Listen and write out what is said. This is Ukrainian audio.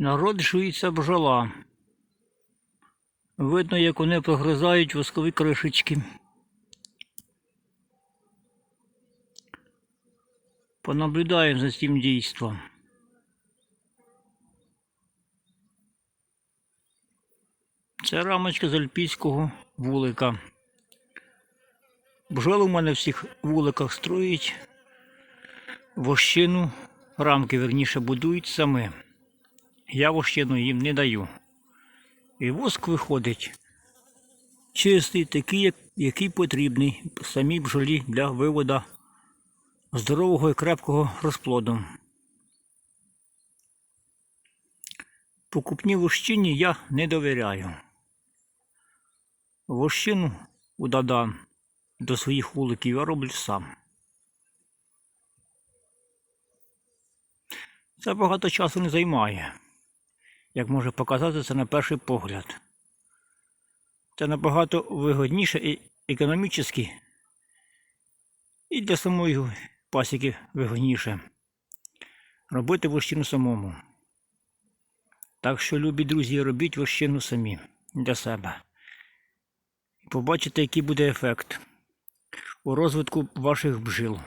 Народжується бджола. Видно, як вони прогризають воскові кришечки. Понаблюдаємо за цим дійством. Це рамочка з альпійського вулика. Бджоли у мене в всіх вуликах строїть. Вощину, рамки верніше будують самі. Я вощину їм не даю. І воск виходить чистий, такий, який потрібний самій бджолі для виводу здорового і крепкого розплоду. Покупній вощині я не довіряю. Вощину у Дадан до своїх вуликів я роблю сам. Це багато часу не займає, як може показати це на перший погляд. Це набагато вигодніше і економічно, і для самої пасіки вигодніше робити вощину самому. Так що, любі друзі, робіть вощину самі для себе. Побачите, який буде ефект у розвитку ваших бджіл.